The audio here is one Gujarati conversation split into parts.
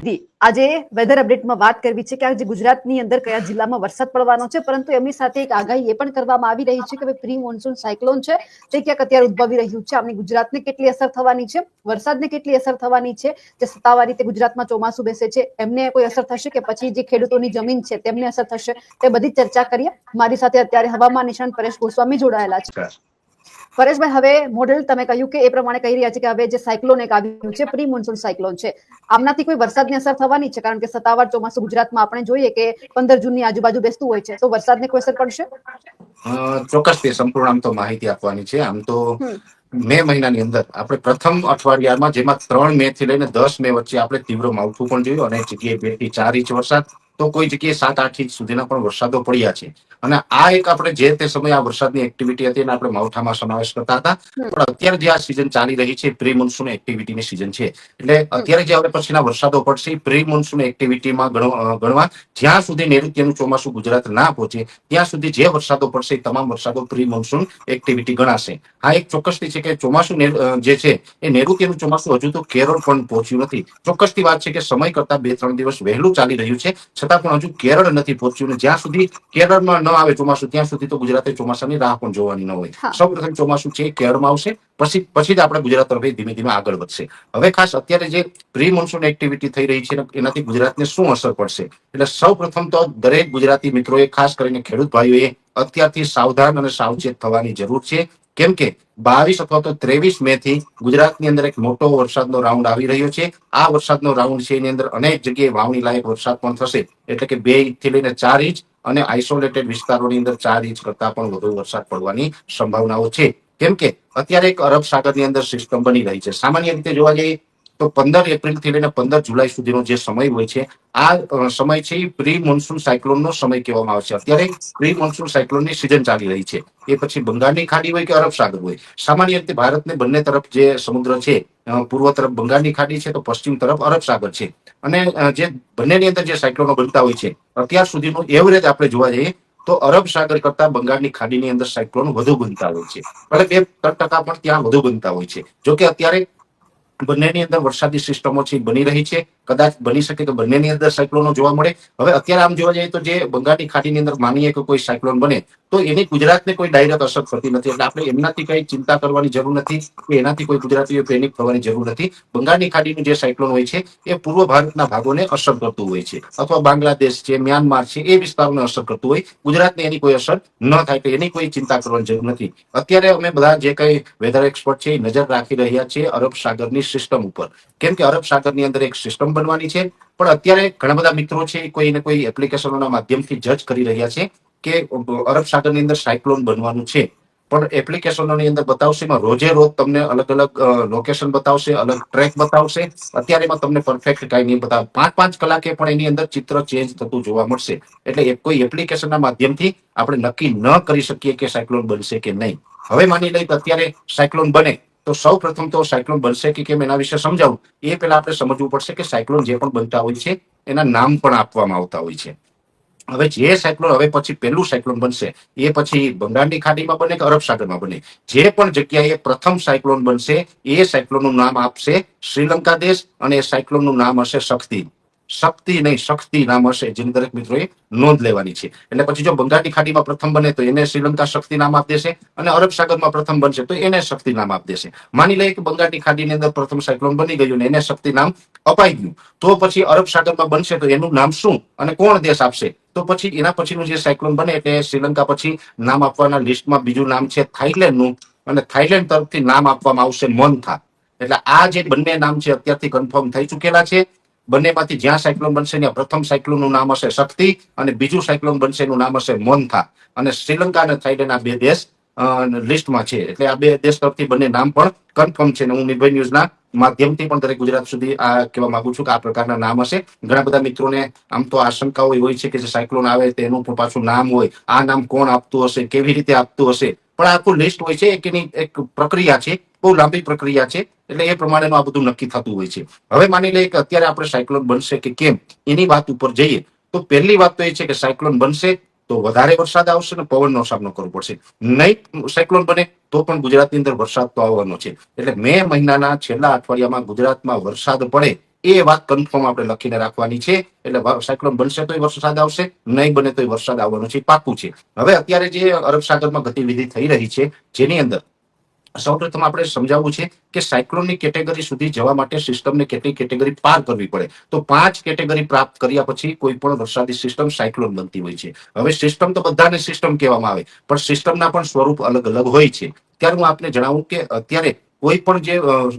આજે વેધર અપડેટમાં વાત કરવી છે કે આજે ગુજરાતની અંદર કયા જિલ્લામાં વરસાદ પડવાનો છે, પરંતુ એમની સાથે એક આગાહી એ પણ કરવામાં આવી રહી છે કે પ્રી મોન્સૂન સાયક્લોન છે, તે ક્યાંક અત્યારે ઉદ્ભવી રહ્યું છે આપણી ગુજરાતને કેટલી અસર થવાની છે, વરસાદને કેટલી અસર થવાની છે, જે સત્તાવાર રીતે ગુજરાતમાં ચોમાસું બેસે છે, એમને કોઈ અસર થશે કે પછી જે ખેડૂતોની જમીન છે તેમને અસર થશે, તે બધી ચર્ચા કરીએ. મારી સાથે અત્યારે હવામાન નિષ્ણાંત પરેશ ગોસ્વામી જોડાયેલા છે. પરેશભાઈ હવે મોડેલ તમે કહ્યું કે એ પ્રમાણે કહી રહ્યા છે કે હવે જે સાયક્લોન એક આવ્યું છે પ્રી મોન્સૂન સાયક્લોન છે. આમનાથી કોઈ વરસાદની અસર થવાની છે? કારણ કે સત્તાવાર ચોમાસું ગુજરાતમાં આપણે જોઈએ કે પંદર જૂનની આજુબાજુ બેસતું હોય છે. તો વરસાદને કોઈ અસર પડશે? ચોક્કસ તે સંપૂર્ણ આમ તો માહિતી આપવાની છે. આમ તો મે મહિનાની અંદર આપણે પ્રથમ અઠવાડિયામાં જેમાં ત્રણ મે થી લઈને દસ મે વચ્ચે આપણે તીવ્ર માવઠું પણ જોયું અને જગ્યાએ બેથી ચાર ઇંચ વરસાદ. તો કોઈ જગ્યાએ સાત આઠ ઇંચ સુધીના પણ વરસાદો પડ્યા છે. અને આ એક આપણે જે તે સમયે આ વરસાદની એક્ટિવિટી હતી એને આપણે માવઠામાં સમાવેશ કરતા હતા. પણ અત્યારે જે આ સિઝન ચાલી રહી છે પ્રી મોન્સૂન એક્ટિવિટીની સિઝન છે. એટલે અત્યારે જે આપણે પછીના વરસાદો પડશે પ્રી મોન્સૂન એક્ટિવિટીમાં ગણવા જ્યાં સુધી નૈઋત્યનું ચોમાસું ગુજરાત ના પહોંચે ત્યાં સુધી જે વરસાદો પડશે તમામ વરસાદો પ્રી મોન્સૂન એક્ટિવિટી ગણાશે. આ એક ચોક્કસથી છે કે ચોમાસું જે છે એ નૈઋત્યનું ચોમાસું હજુ તો કેરળ પણ પહોંચ્યું નથી. ચોક્કસથી વાત છે કે સમય કરતા બે ત્રણ દિવસ વહેલું ચાલી રહ્યું છે. છતાં પણ હજુ કેરળ નથી પહોંચ્યું જ્યાં સુધી કેરળમાં ન આવે ચોમાસું ત્યાં સુધી તો ગુજરાતે ચોમાસાની રાહ પણ જોવાની ન હોય. સૌપ્રથમ ચોમાસું છે કેરળમાં આવશે પછી પછી જ આપણે ગુજરાત તરફ ધીમે ધીમે આગળ વધશે. હવે ખાસ અત્યારે જે પ્રી મોન્સૂન એક્ટિવિટી થઈ રહી છે એનાથી ગુજરાતને શું અસર પડશે? એટલે સૌ પ્રથમ તો દરેક ગુજરાતી મિત્રોએ ખાસ કરીને ખેડૂત ભાઈઓએ અત્યારથી સાવધાન અને સાવચેત થવાની જરૂર છે. કેમ કે બાવીસ અથવા તો ત્રેવીસ મે થી ગુજરાતની અંદર એક મોટો વરસાદનો રાઉન્ડ આવી રહ્યો છે. આ વરસાદનો રાઉન્ડ છે એની અંદર અનેક જગ્યાએ વાવણી લાયક વરસાદ પણ થશે. એટલે કે બેથી લઈને ચાર ઇંચ અને આઇસોલેટેડ વિસ્તારોની અંદર ચાર ઇંચ કરતા પણ વધુ વરસાદ પડવાની સંભાવનાઓ છે. કેમ કે અત્યારે એક અરબ સાગરની અંદર સિસ્ટમ બની રહી છે. સામાન્ય રીતે જોવા જઈએ તો પંદર એપ્રિલથી લઈને પંદર જુલાઈ સુધીનો જે સમય હોય છે, આ સમય છે એ પ્રી મોન્સૂન સાયક્લોનનો સમય કહેવામાં આવે છે. અત્યારે પ્રી મોન્સૂન સાયક્લોનની સિઝન ચાલી રહી છે. એ પછી બંગાળની ખાડી હોય કે અરબ સાગર હોય? સામાન્ય રીતે ભારતને બંને તરફ જે સમુદ્ર છે પૂર્વ તરફ બંગાળની ખાડી છે તો પશ્ચિમ તરફ અરબ સાગર છે. અને જે બંનેની અંદર જે સાયક્લોનો બનતા હોય છે, અત્યાર સુધીનું એવરેજ આપણે જોવા જઈએ તો અરબ સાગર કરતા બંગાળની ખાડીની અંદર સાયક્લોન વધુ બનતા હોય છે. એટલે બે ત્રણ ટકા પણ ત્યાં વધુ બનતા હોય છે. જોકે અત્યારે બંનેની અંદર વરસાદી સિસ્ટમો છે બની રહી છે. કદાચ બની શકે કે બંનેની અંદર સાયક્લોનો જોવા મળે. હવે અત્યારે આમ જોવા જઈએ તો જે બંગાળની ખાડીની અંદર માનીએ કે કોઈ સાયક્લોન બને, તો એની ગુજરાતને કોઈ ડાયરેક્ટ અસર થતી નથી. એટલે આપણે એમનાથી કઈ ચિંતા કરવાની જરૂર નથી કે એનાથી કોઈ ગુજરાતીઓ પેનિક થવાની જરૂર નથી. બંગાળની ખાડીનું જે સાયક્લોન હોય છે, એ પૂર્વ ભારતના ભાગોને અસર કરતું હોય છે. અથવા બાંગ્લાદેશ છે, મ્યાનમાર છે, એ વિસ્તારોને અસર કરતું હોય. ગુજરાતને એની કોઈ અસર ન થાય તો એની કોઈ ચિંતા કરવાની જરૂર નથી. અત્યારે અમે બધા જે કઈ વેધર એક્સપર્ટ છે નજર રાખી રહ્યા છીએ અરબ સાગરની સિસ્ટમ ઉપર. કેમ કે અરબ સાગરની અંદર એક સિસ્ટમ બનવાની છે. પણ અત્યારે ઘણા બધા મિત્રો છે કોઈ ને કોઈ એપ્લિકેશનોના માધ્યમથી જજ કરી રહ્યા છે કે અરબ સાગરની અંદર સાયક્લોન બનવાનું છે. પણ એપ્લિકેશનોની અંદર બતાવશે એમાં રોજે રોજ તમને અલગ અલગ લોકેશન બતાવશે, અલગ ટ્રેક બતાવશે. અત્યારે એમાં તમને પરફેક્ટ કાંઈ નહીં બતાવે પાંચ પાંચ કલાકે પણ એની અંદર ચિત્ર ચેન્જ થતું જોવા મળશે. એટલે કોઈ એપ્લિકેશનના માધ્યમથી આપણે નક્કી ન કરી શકીએ કે સાયક્લોન બનશે કે નહીં. હવે માની લઈએ અત્યારે સાયક્લોન બને. તો સૌ પ્રથમ તો સાયક્લોન બનશે કે કેમ એના વિશે સમજાવું? એ પહેલા આપણે સમજવું પડશે કે સાયક્લોન જે પણ બનતા હોય છે, એના નામ પણ આપવામાં આવતા હોય છે. હવે જે સાયક્લોન, હવે પછી પહેલું સાયક્લોન બનશે, એ પછી બંગાળની ખાડીમાં બને કે અરબ સાગરમાં બને? જે પણ જગ્યાએ પ્રથમ સાયક્લોન બનશે, એ સાયક્લોનનું નામ આપશે શ્રીલંકા દેશ અને એ સાયક્લોનનું નામ હશે શક્તિ. શક્તિ નહીં, શક્તિ નામ હશે જેની દરેક મિત્રોએ નોંધ લેવાની છે. એટલે પછી જો બંગાળની ખાડીમાં પ્રથમ બને તો એને શ્રીલંકા શક્તિ નામ આપી દેશે અને અરબ સાગરમાં પ્રથમ બનશે તો એને શક્તિ નામ આપી દેશે. માની લઈએ કે બંગાળની ખાડીની અંદર પ્રથમ સાયક્લોન બની ગયું ને એને શક્તિ નામ અપાઈ ગયું. તો પછી અરબ સાગરમાં બનશે તો એનું નામ શું અને કોણ દેશ આપશે? તો પછી એના પછીનું જે સાયક્લોન બને એટલે શ્રીલંકા પછી નામ આપવાના લિસ્ટમાં બીજું નામ છે થાઈલેન્ડનું અને થાઈલેન્ડ તરફથી નામ આપવામાં આવશે મોન્થા. એટલે આ જે બંને નામ છે અત્યારથી કન્ફર્મ થઈ ચૂકેલા છે. બંનેમાંથી જ્યાં સાયક્લોન બનશે ત્યાં પ્રથમ સાયક્લોનનું નામ હશે શક્તિ અને બીજું સાયક્લોન બનશે એનું નામ હશે મોન્થા. અને શ્રીલંકા અને થાઈલેન્ડ આ બે દેશ લિસ્ટમાં છે. એટલે આ બે દેશ તરફથી બંને નામ પણ કન્ફર્મ છે. અને હું નિર્ભય ન્યૂઝના માધ્યમથી પણ દરેક ગુજરાત સુધી આ કહેવા માંગુ છું કે આ પ્રકારના નામ હશે. ઘણા બધા મિત્રોને આમ તો આશંકાઓ હોય છે કે જે સાયક્લોન આવે તેનું પણ પાછું નામ હોય. આ નામ કોણ આપતું હશે? કેવી રીતે આપતું હશે? પણ આખું લિસ્ટ હોય છે, એક એની એક પ્રક્રિયા છે બહુ લાંબી પ્રક્રિયા છે એટલે એ પ્રમાણેનું આ બધું નક્કી થતું હોય છે. હવે માની લઈએ કે અત્યારે આપણે સાયક્લોન બનશે કે કેમ? એની વાત ઉપર જઈએ તો પહેલી વાત તો એ છે કે સાયક્લોન બનશે તો વધારે વરસાદ આવશે ને પવનનો સામનો કરવો પડશે. નહીં, સાયક્લોન બને તો પણ ગુજરાતની અંદર વરસાદ તો આવવાનો છે. એટલે મે મહિનાના છેલ્લા અઠવાડિયામાં ગુજરાતમાં વરસાદ પડે એ વાત કન્ફર્મ આપણે લખીને રાખવાની છે. એટલે સાયક્લોન બનશે તોય વરસાદ આવશે, નહીં બને તોય વરસાદ આવવાનો છે, પાકું છે. હવે અત્યારે જે અરબ સાગરમાં ગતિવિધિ થઈ રહી છે, જેની અંદર સૌપ્રથમ આપણે સમજાવવું છે કે સાયક્લોનની કેટેગરી સુધી જવા માટે સિસ્ટમને કેટલી કેટેગરી પાર કરવી પડે? તો પાંચ કેટેગરી પ્રાપ્ત કર્યા પછી કોઈ પણ વરસાદી સિસ્ટમ સાયક્લોન બનતી હોય છે. હવે સિસ્ટમ તો બધાને સિસ્ટમ કહેવામાં આવે, પણ સિસ્ટમના પણ સ્વરૂપ અલગ અલગ હોય છે. ત્યારે હું આપને જણાવું કે અત્યારે કોઈ પણ જે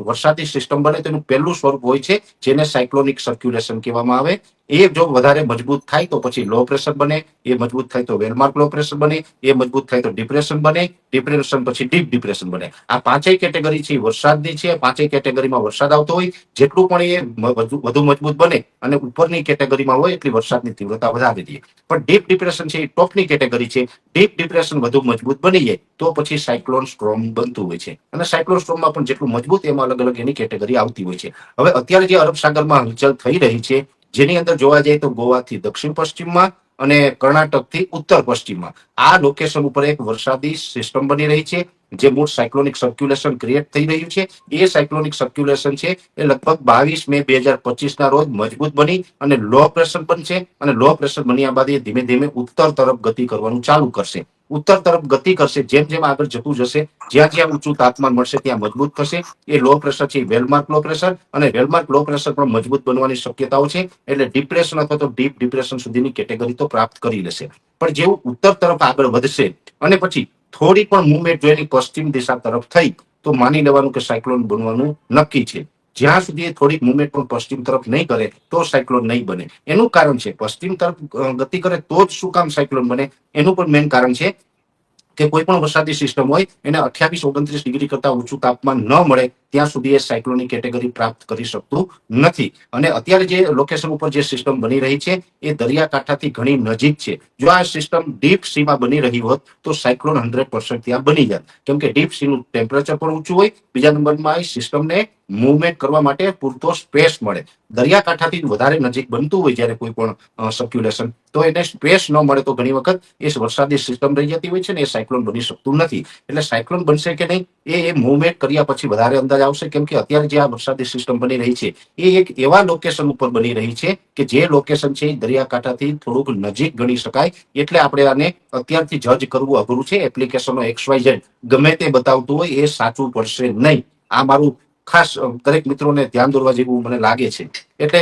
વરસાદી સિસ્ટમ બને તેનું પહેલું સ્વરૂપ હોય છે, જેને સાયક્લોનિક સર્ક્યુલેશન કહેવામાં આવે. એ જો વધારે મજબૂત થાય તો પછી લો પ્રેશર બને, એ મજબૂત થાય તો વેલમાર્ક લો પ્રેશર બને, એ મજબૂત થાય તો ડિપ્રેશન બને ડિપ્રેશન પછી ડીપ ડિપ્રેશન બને. આ પાંચેય કેટેગરી છે વરસાદની છે, પાંચેય કેટેગરીમાં વરસાદ આવતો હોય, જેટલું પણ એ વધુ મજબૂત બને અને ઉપરની કેટેગરીમાં હોય એટલી વરસાદની તીવ્રતા વધારી દઈએ. પણ ડીપ ડિપ્રેશન છે, એ ટોપની કેટેગરી છે ડીપ ડિપ્રેશન વધુ મજબૂત બની જાય, તો પછી સાયક્લોન સ્ટ્રોમ બનતું હોય છે. અને સાયક્લોન સ્ટ્રોમમાં પણ જેટલું મજબૂત એમાં અલગ અલગ એની કેટેગરી આવતી હોય છે. હવે અત્યારે જે અરબ સાગરમાં હલચલ થઈ રહી છે જેની અંદર જોવા જઈએ તો ગોવાથી દક્ષિણ પશ્ચિમમાં અને કર્ણાટકથી ઉત્તર પશ્ચિમમાં. આ લોકેશન ઉપર એક વરસાદી સિસ્ટમ બની રહી છે. જે મૂળ સાયક્લોનિક સર્ક્યુલેશન ક્રિએટ થઈ રહ્યું છે, એ સાયક્લોનિક સર્ક્યુલેશન છે એ લગભગ બાવીસ મે બે હજાર પચીસ ના રોજ મજબૂત બની અને લો પ્રેશર બનશે અને લો પ્રેશર બન્યા બાદ એ ધીમે ધીમે ઉત્તર તરફ ગતિ કરવાનું ચાલુ કરશે. ઉત્તર તરફ ગતિ કરશે, જેમ જેમ આગળ જતું જશે, જ્યાં જ્યાં ઊંચું તાપમાન મળશે ત્યાં મજબૂત થશે. એ લો પ્રેશર છે વેલમાર્ક લો પ્રેશર અને વેલમાર્ક લો પ્રેશર પણ મજબૂત બનવાની શક્યતાઓ છે, એટલે ડિપ્રેશન અથવા તો ડીપ ડિપ્રેશન સુધીની કેટેગરી તો પ્રાપ્ત કરી લેશે. પણ જેવું ઉત્તર તરફ આગળ વધશે અને પછી થોડી પણ મુવમેન્ટ જો પશ્ચિમ દિશા તરફ થઈ, તો માની લેવાનું કે સાયક્લોન બનવાનું નક્કી છે. જ્યાં સુધી થોડીક મુવમેન્ટ પણ પશ્ચિમ તરફ નહીં કરે, તો સાયક્લોન નહીં બને. એનું કારણ છે, પશ્ચિમ તરફ ગતિ કરે તો જ શું કામ સાયક્લોન બને? એનું પણ મેઇન કારણ છે કે કોઈ પણ વરસાદી સિસ્ટમ હોય, એને અઠ્યાવીસ, ઓગણત્રીસ ડિગ્રી કરતા ઊંચું તાપમાન ન મળે ત્યાં સુધી એ સાયક્લોનિક કેટેગરી પ્રાપ્ત કરી શકતું નથી. અને અત્યારે જે લોકેશન ઉપર જે સિસ્ટમ બની રહી છે, એ દરિયાકાંઠાથી ઘણી નજીક છે. જો આ સિસ્ટમ ડીપ સીમાં બની રહી હોત, તો સાયક્લોન હંડ્રેડ પર્સન્ટ ત્યાં બની જાત. કેમ કે ડીપ સીનું ટેમ્પરેચર પણ ઊંચું હોય, બીજા નંબરમાં એ સિસ્ટમને મુવમેન્ટ કરવા માટે પૂરતો સ્પેસ મળે. દરિયાકાંઠાથી વધારે નજીક બનતું હોય જ્યારે કોઈ પણ સર્ક્યુલેશન તો એને સ્પેસ ન મળે તો ઘણી વખત એ વરસાદી સિસ્ટમ રહી જતી હોય છે ને એ સાયક્લોન બની શકતું નથી. એટલે સાયક્લોન બનશે કે નહીં, એ મુવમેન્ટ કર્યા પછી વધારે અંદાજ આવશે. કેમ કે અત્યારે જે આ વરસાદી સિસ્ટમ બની રહી છે, એ એક એવા લોકેશન ઉપર બની રહી છે કે જે લોકેશન છે દરિયાકાંઠાથી થોડુંક નજીક ગણી શકાય. એટલે આપણે આને અત્યારથી જજ કરવું અઘરું છે. એપ્લિકેશનો એક્સવાય ઝેડ ગમે તે બતાવતું હોય એ સાચું પડશે નહીં. આ મારું ખાસ દરેક મિત્રોને ધ્યાન દોરવા જેવું મને લાગે છે. એટલે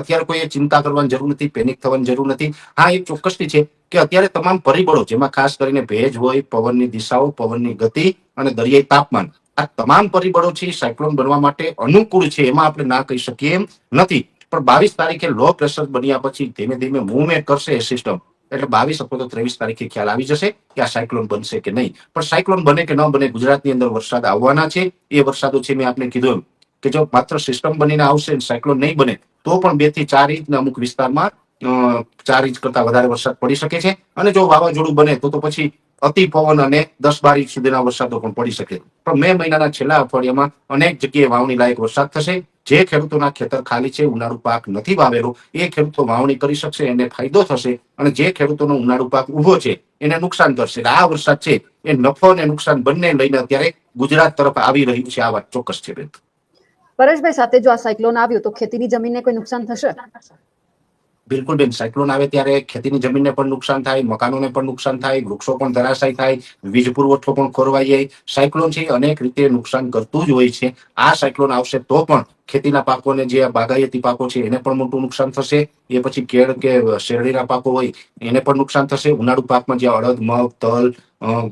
અત્યારે કોઈ ચિંતા કરવાની જરૂર નથી પેનિક થવાની જરૂર નથી. હા એ ચોક્કસથી છે કે અત્યારે તમામ પરિબળો, જેમાં ખાસ કરીને ભેજ હોય, પવનની દિશાઓ, પવનની ગતિ અને દરિયાઈ તાપમાન આ તમામ પરિબળો છે સાયક્લોન બનવા માટે અનુકૂળ છે, એમાં આપણે ના કહી શકીએ એમ નથી. પણ બાવીસ તારીખે લો પ્રેશર બન્યા પછી ધીમે ધીમે મૂવમેન્ટ કરશે એ સિસ્ટમ એટલે બાવીસ અથવા તો ત્રેવીસ તારીખે ખ્યાલ આવી જશે કે આ સાયક્લોન બનશે કે નહીં. પણ સાયક્લોન બને કે ન બને ગુજરાતની અંદર વરસાદ આવવાના છે. એ વરસાદો છે મેં આપને કીધું કે જો માત્ર સિસ્ટમ બનીને આવશે સાયક્લોન નહીં બને, તો પણ બેથી ચાર ઇંચ અમુક વિસ્તારમાં ચાર ઇંચ કરતા વધારે વરસાદ પડી શકે છે. અને જો વાવાઝોડું બને તો તો પછી અતિ પવન અને દસ બાર ઇંચ સુધીના વરસાદો પણ પડી શકે. પણ મે મહિનાના છેલ્લા અઠવાડિયામાં અનેક જગ્યાએ વાવણી લાયક વરસાદ થશે. જે ખેડૂતોના ખેતર ખાલી છે, ઉનાળુ પાક નથી વાવેલો, એ ખેડૂતો વાવણી કરી શકશે, એને ફાયદો થશે અને જે ખેડૂતોનો ઉનાળુ પાક ઊભો છે, એને નુકસાન કરશે. આ વરસાદ છે, એ નફો અને નુકસાન બંને લઈને અત્યારે ગુજરાત તરફ આવી રહ્યું છે. આ વાત ચોક્કસ છે, બેન. પરેશભાઈ સાથે જો આ સાયક્લોન આવ્યો, તો ખેતીની જમીનને કોઈ નુકસાન થશે? બિલકુલ બેન, સાયક્લોન આવે ત્યારે ખેતીની જમીનને પણ નુકસાન થાય, મકાનોને પણ નુકસાન થાય, વૃક્ષો પણ ધરાશાય થાય, વીજ પુરવઠો પણ ખોરવાઈ જાય. સાયક્લોન છે અનેક રીતે નુકસાન કરતું જ હોય છે. આ સાયક્લોન આવશે તો પણ ખેતીના પાકોને જે બાગાયતી પાકો છે એને પણ મોટું નુકસાન થશે. એ પછી કેળ કે શેરડીના પાકો હોય એને પણ નુકસાન થશે. ઉનાળુ પાકમાં જે અડદ મગ તલ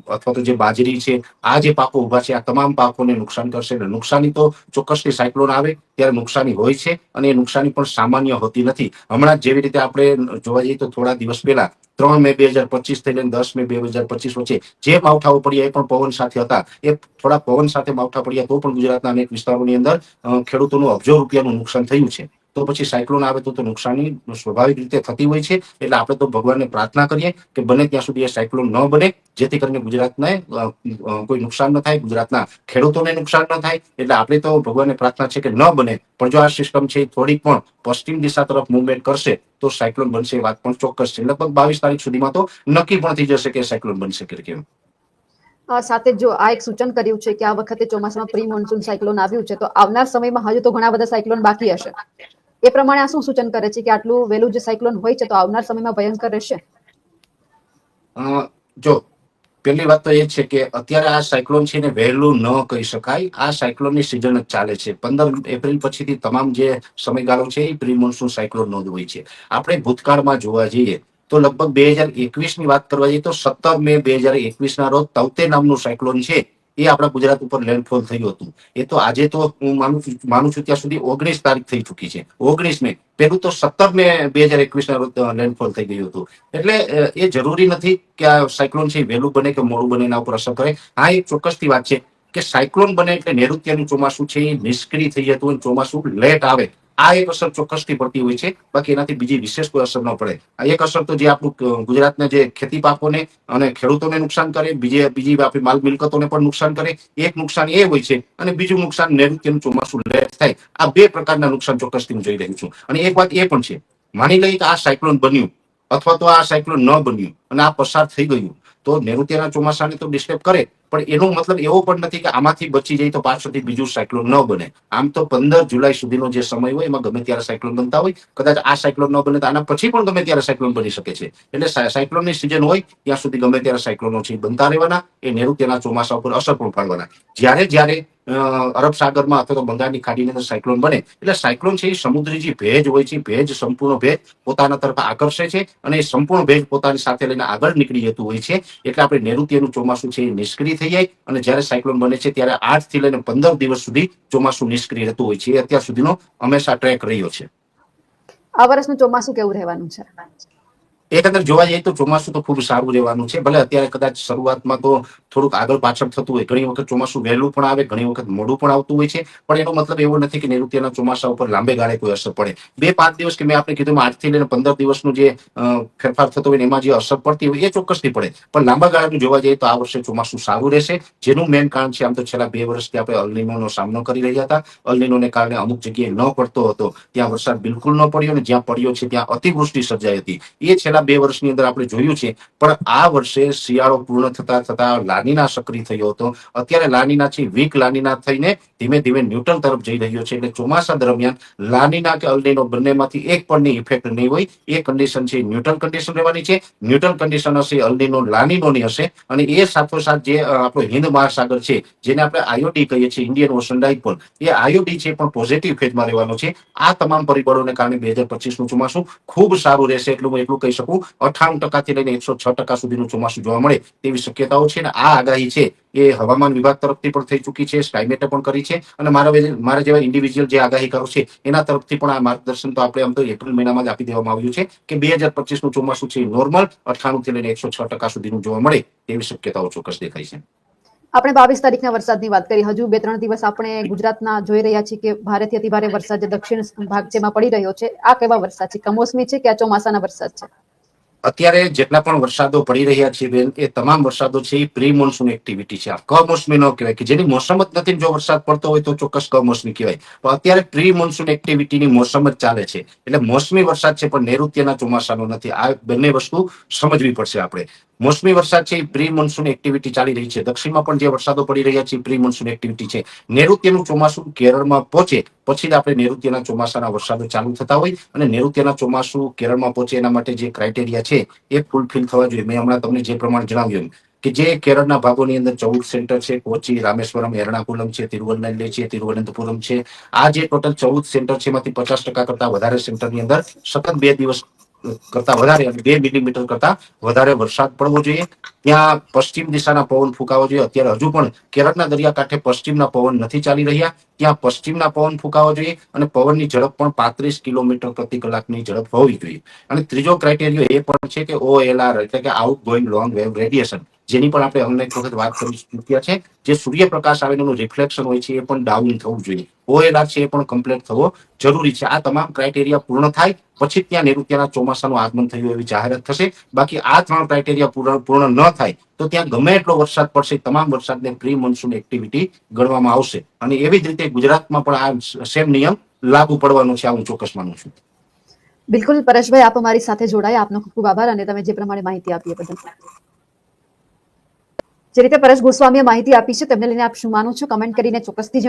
અથવા તો જે બાજરી છે આ જે પાકો ઊભા છે આ તમામ પાકોને નુકસાન કરશે. એટલે નુકસાની તો ચોક્કસથી સાયક્લોન આવે ત્યારે નુકસાની હોય છે અને એ નુકસાની પણ સામાન્ય હોતી નથી. હમણાં જેવી રીતે આપણે જોવા જઈએ તો થોડા દિવસ પહેલા ત્રણ મે બે હજાર પચીસથી લઈને દસ મે બે હજાર પચીસ વચ્ચે જે માવઠાઓ પડ્યા એ પણ પવન સાથે હતા. એ થોડા પવન સાથે માવઠા પડ્યા તો પણ ગુજરાતના અનેક વિસ્તારોની અંદર અ, ખેડૂતોનું અબજો રૂપિયાનું નુકસાન થયું છે. તો પછી સાયક્લોન આવે તો તો નુકસાની સ્વાભાવિક રીતે થતી હોય છે. એટલે આપણે તો ભગવાનને પ્રાર્થના કરીએ કે બને ત્યાં સુધી એ સાયક્લોન ન બને, જેથી કરીને ગુજરાતને કોઈ નુકસાન ન થાય, ગુજરાતના ખેડૂતોને નુકસાન ન થાય. એટલે આપણે તો ભગવાનને પ્રાર્થના છે કે ન બને. પણ જો આ સિસ્ટમ છે થોડીક પણ પશ્ચિમ દિશા તરફ મુવમેન્ટ કરશે, તો સાયક્લોન બનશે એ વાત પણ ચોક્કસ છે. લગભગ બાવીસ તારીખ સુધીમાં તો નક્કી પણ થઈ જશે કે સાયક્લોન બનશે કે કેમ. સાથે જો આ એક સૂચન કર્યું છે કે આ વખતે ચોમાસામાં પ્રી મોન્સૂન સાયક્લોન આવ્યું છે, તો આવનાર સમયમાં હજુ તો ઘણા બધા સાયક્લોન બાકી હશે. એ પ્રમાણે આ શું સૂચન કરે છે કે આટલું વહેલું જે સાયક્લોન હોય છે, તો આવનાર સમયમાં ભયંકર રહેશે? જો પહેલી વાત તો એ છે કે અત્યારે આ સાયક્લોન છે ને વહેલું ન કહી શકાય. આ સાયક્લોનની સિઝન જ ચાલે છે. પંદર એપ્રિલ પછીથી તમામ જે સમયગાળો છે, એ પ્રી મોન્સૂન સાયક્લોન નો જ હોય છે. આપણે ભૂતકાળમાં જોવા જઈએ તો લગભગ બે હજાર એકવીસની વાત કરવા જઈએ તો સત્તર મે બે હજાર એકવીસના રોજ તવતે નામનું સાયક્લોન છે, એ આપણા ગુજરાત ઉપર લેન્ડફોલ થયું હતું. એ તો આજે તો હું માનું છું માનું છું ત્યાં સુધી ઓગણીસ તારીખ થઈ ચૂકી છે. ઓગણીસ મે. પેલું તો સત્તર મે બે હજાર એકવીસના રોજ લેન્ડફોલ થઈ ગયું હતું. એટલે એ જરૂરી નથી કે આ સાયક્લોન છે વહેલું બને કે મોડું બને એના ઉપર અસર કરે. હા એક ચોક્કસથી વાત છે કે સાયક્લોન બને એટલે નૈઋત્યનું ચોમાસું છે એ નિષ્ક્રિય થઈ જતું અને ચોમાસું લેટ આવે. આ એક અસર ચોક્કસથી પડતી હોય છે. બાકી એનાથી બીજી વિશેષ કોઈ અસર ન પડે. આ એક અસર તો જે આપણું ગુજરાતના જે ખેતી પાકોને અને ખેડૂતોને નુકસાન કરે, બીજે, બીજી આપણી માલ મિલકતોને પણ નુકસાન કરે. એક નુકસાન એ હોય છે અને બીજું નુકસાન નૈઋત્યનું ચોમાસું લેટ થાય. આ બે પ્રકારના નુકસાન ચોક્કસથી હું જોઈ રહ્યું છું. અને એક વાત એ પણ છે, માની લઈએ કે આ સાયક્લોન બન્યું અથવા તો આ સાયક્લોન ન બન્યું અને આ પસાર થઈ ગયું, તો નૈઋત્યના ચોમાસાને તો ડિસ્ટર્બ કરે. પણ એનો મતલબ એવો પણ નથી કે આમાંથી બચી જાય તો પાછળથી બીજું સાયક્લોન ન બને. આમ તો પંદર જુલાઈ સુધીનો જે સમય હોય એમાં ગમે ત્યારે સાયક્લોન બનતા હોય, કદાચ આ સાયક્લોન ન બને તો આના પછી પણ ગમે ત્યારે સાયક્લોન બની શકે છે. એટલે સાયક્લોનની સિઝન હોય, ત્યાં સુધી ગમે ત્યારે સાયક્લોનો છે બનતા રહેવાના, એ નૈઋત્યના ચોમાસા ઉપર અસર પણ પાડવાના જ્યારે જ્યારે અરબ સાગરમાં અથવા તો બંગાળની ખાડીની અંદર સાયક્લોન બને, એટલે સાયક્લોન છે એ સમુદ્રી જે ભેજ હોય છે, ભેજ સંપૂર્ણ ભેજ પોતાના તરફ આકર્ષે છે અને એ સંપૂર્ણ ભેજ પોતાની સાથે લઈને આગળ નીકળી જતું હોય છે. એટલે આપણે નૈઋત્યનું ચોમાસું છે એ નિષ્ક્રિય થઈ જાય અને જ્યારે સાયક્લોન બને છે ત્યારે આઠથી લઈને પંદર દિવસ સુધી ચોમાસું નિષ્ક્રિય રહેતું હોય છે. અત્યાર સુધીનો હંમેશા ટ્રેક રહ્યો છે. આ વર્ષનું ચોમાસું કેવું રહેવાનું છે? એકંદર જોવા જઈએ તો ચોમાસું તો ખૂબ સારું રહેવાનું છે. ભલે અત્યારે કદાચ શરૂઆતમાં તો થોડુંક આગળ પાછળ થતું હોય, ઘણી વખત ચોમાસું વહેલું પણ આવે, ઘણી વખત મોડું પણ આવતું હોય છે. પણ એનો મતલબ એવો નથી કે નૈઋત્યના ચોમાસા ઉપર લાંબે ગાળે કોઈ અસર પડે. બે પાંચ દિવસ કે મેં આપણે કીધું આઠથી લઈને પંદર દિવસનું જે ફેરફાર થતો હોય એમાં જે અસર પડતી હોય એ ચોક્કસથી પડે. પણ લાંબા ગાળાનું જોવા જઈએ તો આ વર્ષે ચોમાસું સારું રહેશે. જેનું મેઇન કારણ છે આમ તો છેલ્લા બે વર્ષથી આપણે અલનીનોનો સામનો કરી રહ્યા હતા. અલનીનોને કારણે અમુક જગ્યાએ ન પડતો હતો. ત્યાં વરસાદ બિલકુલ ન પડ્યો અને જ્યાં પડ્યો છે ત્યાં અતિવૃષ્ટિ સર્જાઈ હતી. એ છેલ્લા બે વર્ષની અંદર આપણે જોયું છે. પણ આ વર્ષે શિયાળો પૂર્ણ થતા થતા લાનીના સક્રિય થયો હતો. અત્યારે લાનીના છે, વીક લાનીના થઈને ધીમે ધીમે ન્યુટ્રલ તરફ જઈ રહ્યો છે. એટલે ચોમાસા દરમિયાન લાનીના કે અલનીનો બંનેમાંથી એક પણની ઇફેક્ટ નહીં હોય. એ કન્ડિશન છે ન્યુટ્રલ કન્ડિશન રહેવાની છે. ન્યુટ્રલ કન્ડિશન હશે અલનીનો લાનીનોની હશે. અને એ સાથોસાથ જે આપણો હિન્દ મહાસાગર છે, જેને આપણે આયોડી કહીએ છીએ, ઇન્ડિયન ઓશન ડાયપોલ એ આયોડી છે પણ પોઝિટિવ ફેઝમાં રહેવાનો છે. આ તમામ પરિબળોને કારણે બે હજાર પચીસનું ચોમાસું ખૂબ સારું રહેશે, એટલું હું એટલું કહી શકું અઠાવન ટકાથી લઈને એકસો છ ટકા સુધીનું ચોમાસું જોવા મળે તેવી શક્યતાઓ છે અને આ આગાહી છે. એ હવામાન વિભાગ તરફથી પણ થઈ ચૂકી છે સ્કાયમેટે પણ કરી છે અને મારા મારા જેવા ઇન્ડિવિજ્યુઅલ જે આગાહીકારો છે, એના તરફથી પણ આ માર્ગદર્શન તો આપણે આમ તો એપ્રિલ મહિનામાં જ આપી દેવામાં આવ્યું છે કે બે હજાર પચીસનું ચોમાસું છે નોર્મલ અઠાણું થી લઈને એકસો છ ટકા સુધીનું જોવા મળે તેવી શક્યતાઓ ચોક્કસ દેખાય છે. આપણે બાવીસ તારીખના વરસાદની વાત કરી. હજુ બે, ત્રણ દિવસ આપણે ગુજરાતના જોઈ રહ્યા છીએ કે ભારેથી અતિ ભારે વરસાદ જે દક્ષિણ ભાગ જેમાં પડી રહ્યો છે, આ કેવા વરસાદ છે? કમોસમી છે કે આ ચોમાસાના વરસાદ છે? અત્યારે જેટલા પણ વરસાદો પડી રહ્યા છે બેન, એ તમામ વરસાદો છે, એ પ્રી મોન્સૂન એક્ટિવિટી છે. આ કમોસમી ન કહેવાય કે જેની મોસમ જ નથી જો વરસાદ પડતો હોય તો ચોક્કસ કમોસમી કહેવાય. પણ અત્યારે પ્રી મોન્સૂન એક્ટિવિટીની મોસમ જ ચાલે છે. એટલે મોસમી વરસાદ છે પણ નૈઋત્યના ચોમાસાનો નથી. આ બંને વસ્તુ સમજવી પડશે આપણે. મોસમી વરસાદ છે પ્રી મોન્સૂન એક્ટિવિટી ચાલી રહી છે. દક્ષિણમાં પણ જે વરસાદો પડી રહ્યા છે પ્રી મોન્સૂન એક્ટિવિટી છે. નૈઋત્યનું ચોમાસું કેરળમાં પહોંચે, પછી જ આપણે નૈઋત્યના ચોમાસાના વરસાદો ચાલુ થતા હોય અને નૈઋત્યના ચોમાસું કેરળમાં પહોંચે એના માટે જે ક્રાઇટેરિયા છે એ ફૂલફિલ થવા જોઈએ. મેં હમણાં તમને જે પ્રમાણે જણાવ્યું કે જે કેરળના ભાગોની અંદર ચૌદ સેન્ટર છે, કોચી, રામેશ્વરમ, એર્ણાકુલમ છે તિરુવનંતપુરમ છે તિરુવનંતપુરમ છે. આ જે ટોટલ ચૌદ સેન્ટર છે, એમાંથી પચાસ ટકા કરતા વધારે સેન્ટરની અંદર સતત બે દિવસ કરતા વધારે બે મિલીમીટર કરતા વધારે વરસાદ પડવો જોઈએ. ત્યાં પશ્ચિમ દિશાના પવન ફૂંકાવો જોઈએ. અત્યારે હજુ પણ કેરળના દરિયાકાંઠે પશ્ચિમના પવન નથી ચાલી રહ્યા. ત્યાં પશ્ચિમના પવન ફૂંકાવો જોઈએ અને પવનની ઝડપ પણ પાંત્રીસ કિલોમીટર પ્રતિ કલાકની ઝડપ હોવી જોઈએ. અને ત્રીજો ક્રાઇટેરિયો એ પણ છે કે ઓએલઆર એટલે કે outgoing long wave radiation જેની પણ આપણે અનેક વખત વાત કરી ચૂક્યા છે, જે સૂર્યપ્રકાશ આવે એનું રિફ્લેક્શન હોય છે, એ પણ ડાઉન થવું જોઈએ. ઓએલઆર છે, એ પણ કમ્પ્લીટ થવો જરૂરી છે. આ તમામ ક્રાઇટેરિયા પૂર્ણ થાય, પછી ત્યાં નૈઋત્યના ચોમાસાનું આગમન થયું એવી જાહેરાત થશે. બાકી આ ત્રણ ક્રાઇટેરિયા પૂર્ણ ન થાય, તો ત્યાં ગમે એટલો વરસાદ પડશે, તમામ વરસાદને પ્રી મોન્સૂન એક્ટિવિટી ગણવામાં આવશે. અને એવી જ રીતે ગુજરાતમાં પણ આ સેમ નિયમ લાગુ પડવાનો છે, આ હું ચોક્કસ માનું છું. બિલકુલ, પરેશભાઈ, આપ અમારી સાથે જોડાયા. આપનો ખૂબ ખૂબ આભાર અને તમે જે પ્રમાણે માહિતી આપી એ બદલ. જે રીતે પરેશ ગોસ્વામીએ માહિતી આપી છે, તેમને લઈને આપ શું માનો છો કમેન્ટ કરીને ચોક્કસથી.